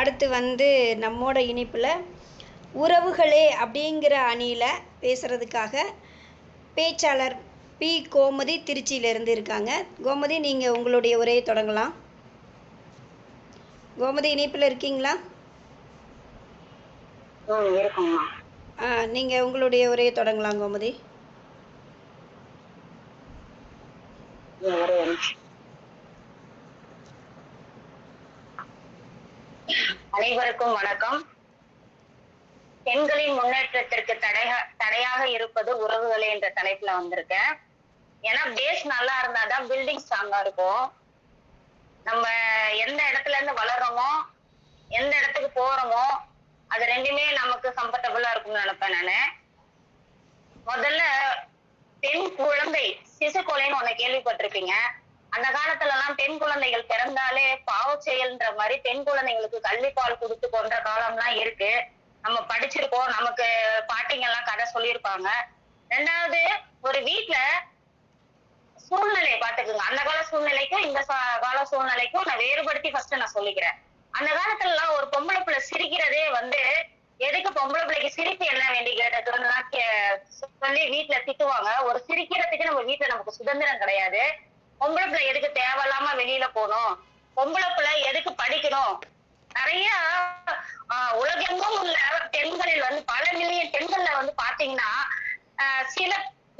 அடுத்து வந்து நம்மோட இனிப்பில் உறவுகளே அப்படிங்கிற அணியில் பேசுகிறதுக்காக பேச்சாளர் பி. கோமதி திருச்சியிலேருந்து இருக்காங்க. கோமதி நீங்கள் உங்களுடைய உரையை தொடங்கலாம். கோமதி இணைப்பில் இருக்கீங்களா? ஆ நீங்கள் உங்களுடைய உரையை தொடங்கலாம் கோமதி ம், ஒரே ஒரு நிமிஷம். அனைவருக்கும் வணக்கம். பெண்களின் முன்னேற்றத்திற்கு தடைக தடையாக இருப்பது உறவுகளே என்ற தலைப்புல வந்திருக்கேன். ஏன்னா பேஸ் நல்லா இருந்தாதான் பில்டிங் ஸ்ட்ராங்கா இருக்கும். நம்ம எந்த இடத்துல இருந்து வளர்றோமோ எந்த இடத்துக்கு போறோமோ அது ரெண்டுமே நமக்கு கம்ஃபர்டபுளா இருக்கும்னு நினைப்பேன் நானு. முதல்ல பெண் குழந்தை சிசு கொலைன்னு ஒண்ணு கேள்விப்பட்டிருப்பீங்க. அந்த காலத்துல எல்லாம் பெண் குழந்தைகள் பிறந்தாலே பாவ செயல்ன்ற மாதிரி பெண் குழந்தைங்களுக்கு கள்ளிப்பால் கொடுத்து கொன்ற காலம்லாம் இருக்கு. நம்ம படிச்சிருக்கோம். நமக்கு பாட்டிங்க எல்லாம் கதை சொல்லியிருப்பாங்க. ரெண்டாவது ஒரு வீட்டுல சூழ்நிலையை பாத்துக்குங்க அந்த கால சூழ்நிலைக்கும் இந்த கால சூழ்நிலைக்கும் நான் வேறுபடுத்தி ஃபர்ஸ்ட் நான் சொல்லிக்கிறேன். அந்த காலத்துல எல்லாம் ஒரு பொம்பளை பிள்ளை சிரிக்கிறதே வந்து எதுக்கு பொம்பளை பிள்ளைக்கு சிரிப்பு என்ன வேண்டி கேட்டதுன்னு கே- சொல்லி வீட்டுல திட்டுவாங்க. ஒரு சிரிக்கிறதுக்கு நம்ம வீட்டுல நமக்கு சுதந்திரம் கிடையாது. பொம்பளை பிள்ளை எதுக்கு தேவையில்லாம வெளியில போகணும்? பொம்பளை பிள்ளை எதுக்கு படிக்கணும்? நிறைய உலகெங்கும் உள்ள பெண்களில் வந்து பல மில்லியன் பெண்கள்ல வந்து பாத்தீங்கன்னா சில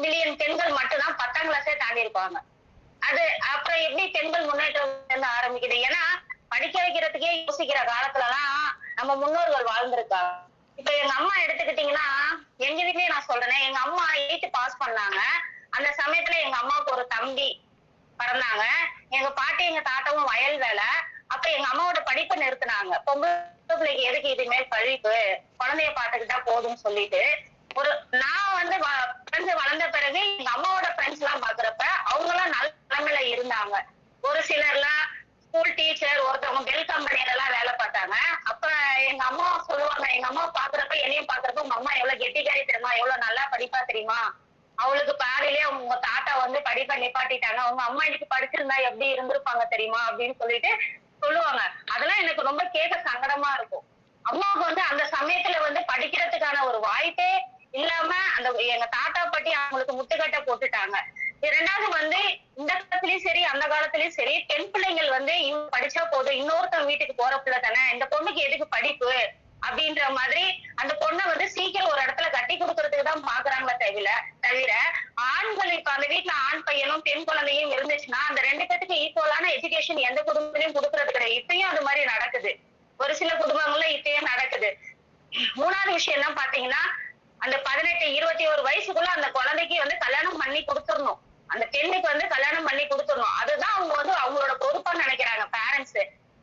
மில்லியன் பெண்கள் மட்டும்தான் பத்தாம் கிளாஸே தாண்டி இருப்பாங்க. அது அப்புறம் எப்படி பெண்கள் முன்னேற்றம் ஆரம்பிக்குது? ஏன்னா படிக்க வைக்கிறதுக்கே யோசிக்கிற காலத்துல எல்லாம் நம்ம முன்னோர்கள் வாழ்ந்திருக்காங்க. இப்ப எங்க அம்மா எடுத்துக்கிட்டீங்கன்னா எங்க வீட்லயே நான் சொல்றேன் எங்க அம்மா எயித்து பாஸ் பண்ணாங்க. அந்த சமயத்துல எங்க அம்மாவுக்கு ஒரு தம்பி பிறந்தாங்க. எங்க பாட்டி எங்க தாத்தாவும் வயல் வேலை. அப்ப எங்க அம்மாவோட படிப்பை நிறுத்தினாங்க. பொம்பளை பிள்ளைக்கு எதுக்கு இதுமேல் படிப்பு குழந்தைய பாத்துக்கிட்டா போதும்னு சொல்லிட்டு. ஒரு நான் வந்து ஃப்ரெண்ட்ஸ் வளர்ந்த பிறகு எங்க அம்மாவோட ஃப்ரெண்ட்ஸ் எல்லாம் பாக்குறப்ப அவங்க எல்லாம் நல்ல நிலைமையில இருந்தாங்க. ஒரு சிலர்லாம் ஸ்கூல் டீச்சர் ஒருத்தவங்க பெல் கம்பெனில எல்லாம் வேலை பார்த்தாங்க. அப்ப எங்க அம்மா சொல்லுவாங்க எங்க அம்மா பாக்குறப்ப என்னையும் பாக்குறப்ப உங்க அம்மா எவ்வளவு கெட்டிக்காரி தெரியுமா? எவ்வளவு நல்லா படிப்பா தெரியுமா? அவளுக்கு பாதியிலே உங்க தாத்தா வந்து படிப்பை நிப்பாட்டிட்டாங்க. அவங்க அம்மா இன்னைக்கு படிச்சிருந்தா எப்படி இருந்திருப்பாங்க தெரியுமா அப்படின்னு சொல்லிட்டு சொல்லுவாங்க. அதெல்லாம் எனக்கு ரொம்ப கேட்க சங்கடமா இருக்கும். அம்மாவுக்கு வந்து அந்த சமயத்துல வந்து படிக்கிறதுக்கான ஒரு வாய்ப்பே இல்லாம அந்த எங்க தாத்தா பாட்டி அவங்களுக்கு முட்டுக்கட்டை போட்டுட்டாங்க. இரண்டாவது வந்து இந்த காலத்துலயும் சரி அந்த காலத்துலயும் சரி பெண் பிள்ளைங்கள் வந்து இவங்க படிச்சா போதும். இன்னொருத்தவங்க வீட்டுக்கு போற பிள்ளை தானே இந்த பொண்ணுக்கு எதுக்கு படிப்பு? அப்படின்ற மாதிரி அந்த பொண்ணை வந்து சீக்கிரம் ஒரு இடத்துல கட்டி கொடுக்கறதுக்கு தான் பாக்க தவிர தவிர ஆண்கள் இப்ப அந்த வீட்டுல ஆண் பையனும் பெண் குழந்தையும் இருந்துச்சுன்னா அந்த ரெண்டு பேத்துக்கு ஈக்குவலான எஜுகேஷன் எந்த குடும்பத்திலையும் கொடுக்கறது கிடையாது. இப்பயும் அது மாதிரி நடக்குது. ஒரு சில குடும்பங்கள்ல இப்பயும் நடக்குது. மூணாவது விஷயம் என்ன பாத்தீங்கன்னா அந்த பதினெட்டு இருபத்தி ஒரு வயசுக்குள்ள அந்த குழந்தைக்கு வந்து கல்யாணம் பண்ணி கொடுத்துடணும். அந்த பெண்ணுக்கு வந்து கல்யாணம் பண்ணி கொடுத்துடணும். அதுதான் அவங்க வந்து அவங்களோட பொறுப்பா நினைக்கிறாங்க பேரண்ட்ஸ்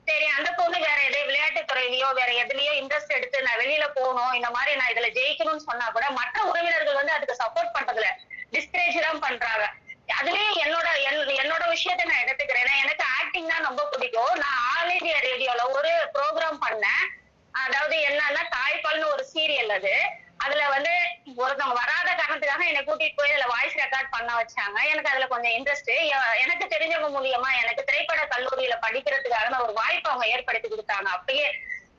சரி அந்த பொண்ணு வேற எதோ விளையாட்டு துறையிலயோ வேற எதுலயோ இன்ட்ரெஸ்ட் எடுத்து நான் வெளியில போகணும் இந்த மாதிரி நான் இதுல ஜெயிக்கணும்னு சொன்னா கூட மற்ற உறவினர்கள் வந்து அதுக்கு சப்போர்ட் பண்றதுல டிஸ்கரேஜ் தான் பண்றாங்க அதுலயும் என்னோட என்- என்னோட விஷயத்த நான் எடுத்துக்கிறேன் ஏன்னா எனக்கு ஆக்டிங் தான் ரொம்ப பிடிக்கும் நான் ஆல் இந்தியா ரேடியோல ஒரு ப்ரோக்ராம் பண்ணேன் அதாவது என்னன்னா தாய்ப்பால்னு ஒரு சீரியல் அது அதுல வந்து ஒருத்தவங்க வராத காரணத்துக்காக என்னை கூட்டிட்டு போய் அதுல வாய்ஸ் ரெக்கார்ட் பண்ண வச்சாங்க. எனக்கு அதுல கொஞ்சம் இன்ட்ரெஸ்ட் எனக்கு தெரிஞ்சவங்க மூலியமா எனக்கு திரைப்பட கல்லூரியில படிக்கிறதுக்காக ஒரு வாய்ப்பு அவங்க ஏற்படுத்தி கொடுத்தாங்க. அப்பயே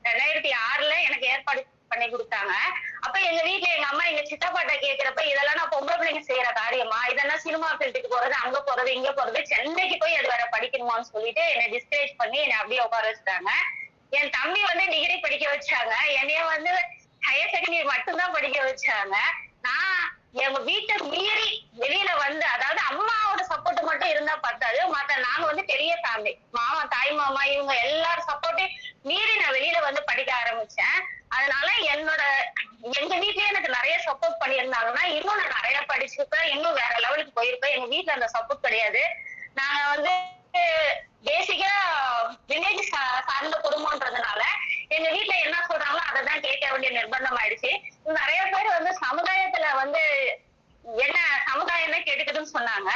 ரெண்டாயிரத்தி ஆறுல எனக்கு ஏற்பாடு பண்ணி கொடுத்தாங்க. அப்ப எங்க வீட்டுல எங்க அம்மா எங்க சித்தப்பாட்ட கேக்குறப்ப இதெல்லாம் நான் பொம்பளை பிள்ளைங்க செய்யற காரியமா? இதெல்லாம் சினிமா ஃபீல்டுக்கு போறது அங்க போறது இங்க போறது சென்னைக்கு போய் அது வேற படிக்கணுமான்னு சொல்லிட்டு என்னை டிஸ்கரேஜ் பண்ணி என்னை அப்படியே உட்கார வச்சுட்டாங்க. என் தம்பி வந்து டிகிரி படிக்க வச்சாங்க. என்னைய வந்து ஹையர் செகண்டரி மட்டும்தான் படிக்க வச்சாங்க. நான் எங்க வீட்டை மீறி வெளியில வந்து அதாவது அம்மாவோட சப்போர்ட் மட்டும் இருந்தா பத்தாது. மத்த நாங்க வந்து பெரிய ஃபேமிலி மாமா தாய் மாமா இவங்க எல்லாரும் சப்போர்ட்டையும் மீறி நான் வெளியில வந்து படிக்க ஆரம்பிச்சேன். அதனால என்னோட எங்க வீட்லயே எனக்கு நிறைய சப்போர்ட் பண்ணியிருந்தாங்கன்னா இன்னும் நான் நிறைய படிச்சிருப்பேன் இன்னும் வேற லெவலுக்கு போயிருப்பேன். எங்க வீட்டுல அந்த சப்போர்ட் கிடையாது. நாங்க வந்து பேசிக்கா வில்லேஜ் சார்ந்த குடும்பம்ன்றதுனால எங்க வீட்டுல என்ன சொல்றாங்களோ அதை தான் கேட்க வேண்டிய நிர்பந்தம் ஆயிடுச்சு நிறைய பேர் வந்து சமுதாயத்துல என்ன சமுதாயம் தான் கெடுக்குதுன்னு சொன்னாங்க.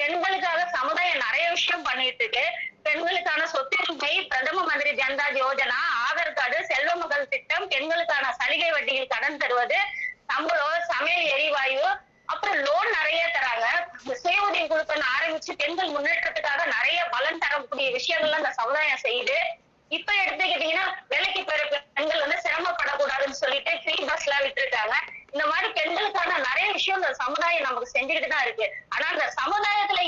பெண்களுக்காக சமுதாயம் நிறைய விஷயம் பண்ணிட்டு இருக்கு. பெண்களுக்கான சொத்துரிமை பிரதம மந்திரி ஜன்தா யோஜனா ஆதார் கார்டு செல்வ மகள் திட்டம் பெண்களுக்கான சலுகை வட்டியில் கடன் தருவது சம்பளம் சமையல் எரிவாயு அப்புறம் லோன் நிறைய தராங்க. இந்த சுய உதவி குழுக்கள் ஆரம்பிச்சு பெண்கள் முன்னேற்றத்துக்காக நிறைய பலன் தரக்கூடிய விஷயங்கள்லாம் இந்த சமுதாயம் செய்யுது இப்ப எடுத்துக்கிட்டீங்கன்னா வேலைக்கு விஷயங்களும் இந்த சமுதாயம் நமக்கு செஞ்சுக்கிட்டு தான் இருக்கு. ஆனா அந்த சம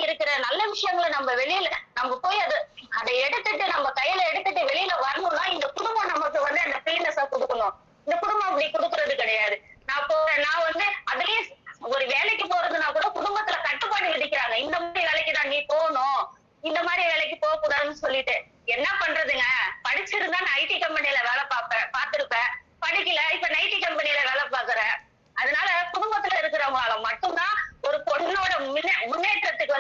இருக்கிற நல்ல விஷயங்களை நம்ம வெளியில நம்ம போய் அது அதை எடுத்துட்டு நம்ம கையில எடுத்துட்டு வெளியில வரணும்னா இந்த குடும்பம் நமக்கு வந்து அந்த ஃபீல்னஸ கொடுக்கணும் இந்த குடும்பம் அப்படி கொடுக்கறது கிடையாது நான் போ நான் வந்து அதுலயே ஒரு வேலைக்கு போறதுனா கூட குடும்பத்துல கட்டுப்பாடு விதிக்கிறாங்க இந்த மாதிரி வேலைக்கு தான் நீ போகணும் இந்த மாதிரி வேலைக்கு போக கூடாதுன்னு சொல்லிட்டு என்ன பண்றதுங்க படிச்சிருந்தா நான் ஐடி கம்பெனில வேலை பார்ப்பேன் பார்த்திருப்பேன் படிக்கல இப்ப நைட்டி கம்பெனில வேலை பாக்குறேன் அதனால குடும்பத்துல இருக்கிறவங்களால மட்டும்தான் ஒரு பொண்ணோட முன்னே- முன்னேற்றத்துக்கு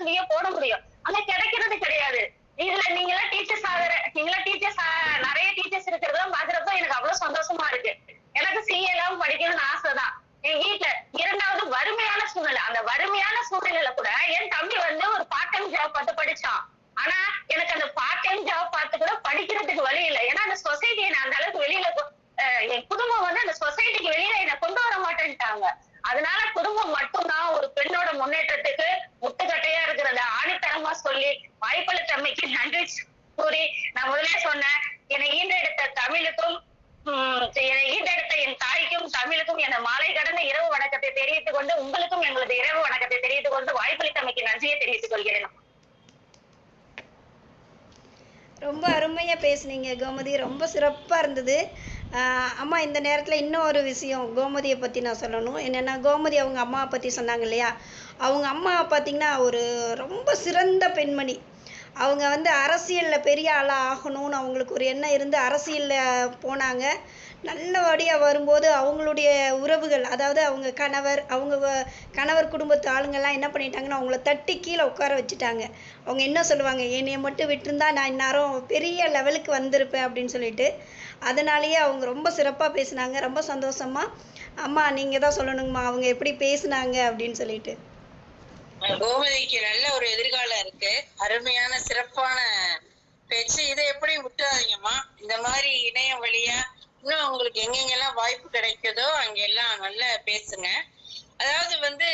வந்து போட முடியும். ஆனா கிடைக்கிறது கிடையாது. இதுல நீங்களாம் டீச்சர்ஸ் ஆகிற நீங்க எல்லாம் டீச்சர்ஸ் நிறைய டீச்சர்ஸ் இருக்கிறத பாக்குறப்ப எனக்கு அவ்வளவு சந்தோஷமா இருக்கு. எனக்கு சிஏ எல்லாம் படிக்கணும்னு ஆசைதான். என் வீட்டுல இரண்டாவது வறுமையான சூழ்நிலை. அந்த வறுமையான சூழ்நிலையில கூட என் தம்பி வந்து ஒரு பார்ட் டைம் ஜாப் பார்த்து படிச்சான். ஆனா எனக்கு அந்த பார்ட் டைம் ஜாப் பார்த்து கூட படிக்கிறதுக்கு வழி இல்லை. ஏன்னா அந்த சொசைட்டி நான் அந்த அளவுக்கு வெளியில என் குடும்பம் வந்து அந்த சொசைட்டிக்கு வெளியில என்ன கொண்டு வர மாட்டேன்ட்டாங்க. அதனால குடும்பம் மட்டும்தான் ஒரு பெண்ணோட முன்னேற்றத்துக்கு சுருக்கமா சொல்லி வாய்ப்பளித்த தம்மைக்கு நன்றி கூறி நான் முதலே சொன்னேன். என்னை ஈண்டெடுத்த தமிழுக்கும் என்னை ஈண்டெடுத்த என் தாய்க்கும் தமிழுக்கும் என மாலை கடந்த இரவு வணக்கத்தை தெரிவித்துக் கொண்டு உங்களுக்கும் எங்களது இரவு வணக்கத்தை தெரிவித்துக் கொண்டு வாய்ப்பளித்தமைக்கு நன்றியை தெரிவித்துக் கொள்கிறேன். ரொம்ப அருமையாக பேசுனீங்க கோமதி. ரொம்ப சிறப்பாக இருந்தது. அம்மா இந்த நேரத்தில் இன்னும் ஒரு விஷயம் கோமதியை பற்றி நான் சொல்லணும். என்னென்னா கோமதி அவங்க அம்மாவை பற்றி சொன்னாங்க இல்லையா? அவங்க அம்மா பார்த்திங்கன்னா ஒரு ரொம்ப சிறந்த பெண்மணி. அவங்க வந்து அரசியலில் பெரிய ஆளாக ஆகணும்னு அவங்களுக்கு ஒரு எண்ணம் இருந்து அரசியலில் போனாங்க. நல்லபடியாக வரும்போது அவங்களுடைய உறவுகள் அதாவது அவங்க கணவர் அவங்க வ- கணவர் குடும்பத்து ஆளுங்கெல்லாம் என்ன பண்ணிட்டாங்கன்னா அவங்கள தட்டி கீழே உட்கார வச்சுட்டாங்க. அவங்க என்ன சொல்லுவாங்க? என்னையை மட்டும் விட்டுருந்தா நான் இந்நேரம் பெரிய லெவலுக்கு வந்திருப்பேன் அப்படின்னு சொல்லிட்டு அதனாலேயே அவங்க ரொம்ப சிறப்பாக பேசுனாங்க. ரொம்ப சந்தோஷமாக அம்மா நீங்கள் தான் சொல்லணுங்கம்மா அவங்க எப்படி பேசுனாங்க? அப்படின்னு சொல்லிட்டு. கோமதிக்கு நல்ல ஒரு எதிர்காலம் இருக்கு. அருமையான சிறப்பான பேச்சு. இதை எப்படி விட்டுறாதீங்கம்மா. இந்த மாதிரி இணையம் வழியா இன்னும் உங்களுக்கு எங்கெங்கெல்லாம் வாய்ப்பு கிடைக்குதோ அங்கெல்லாம் நல்லா பேசுங்க. அதாவது வந்து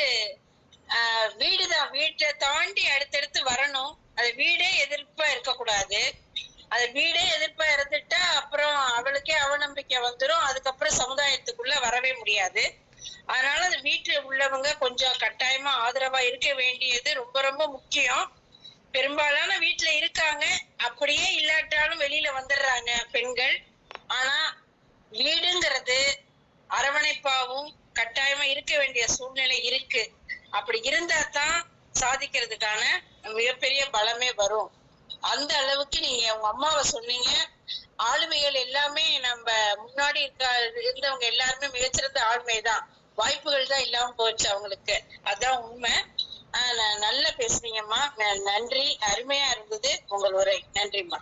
வீடு வீடுதான் வீட்டை தாண்டி அடுத்தடுத்து வரணும். அது வீடே எதிர்ப்பா இருக்கக்கூடாது. அது வீடே எதிர்ப்பா இருந்துட்டா அப்புறம் அவளுக்கே அவநம்பிக்கை வந்துடும் அதுக்கப்புறம் சமுதாயத்துக்குள்ள வரவே முடியாது. உள்ளவங்க கொஞ்சம் கட்டாயமா ஆதரவா இருக்க வேண்டியது ரொம்ப ரொம்ப முக்கியம். பெரும்பாலான வீட்டுல இருக்காங்க. அப்படியே இல்லாட்டாலும் வெளியில வந்துடுறாங்க பெண்கள். ஆனா வீடுங்கிறது அரவணைப்பாவும் கட்டாயமா இருக்க வேண்டிய சூழ்நிலை இருக்கு. அப்படி இருந்தா தான் சாதிக்கிறதுக்கான மிகப்பெரிய பலமே வரும். அந்த அளவுக்கு நீங்க உங்க அம்மாவை சொன்னீங்க. ஆளுமைகள் எல்லாமே நம்ம முன்னாடி இருக்க இருந்தவங்க எல்லாருமே மிகச்சிறந்த ஆளுமை தான் வாய்ப்புகள் தான் இல்லாம போச்சு அவங்களுக்கு. அதான் உண்மை. ஆஹ் நல்லா பேசுனீங்கம்மா. நன்றி. அருமையா இருந்தது உங்கள் உரை. நன்றிம்மா.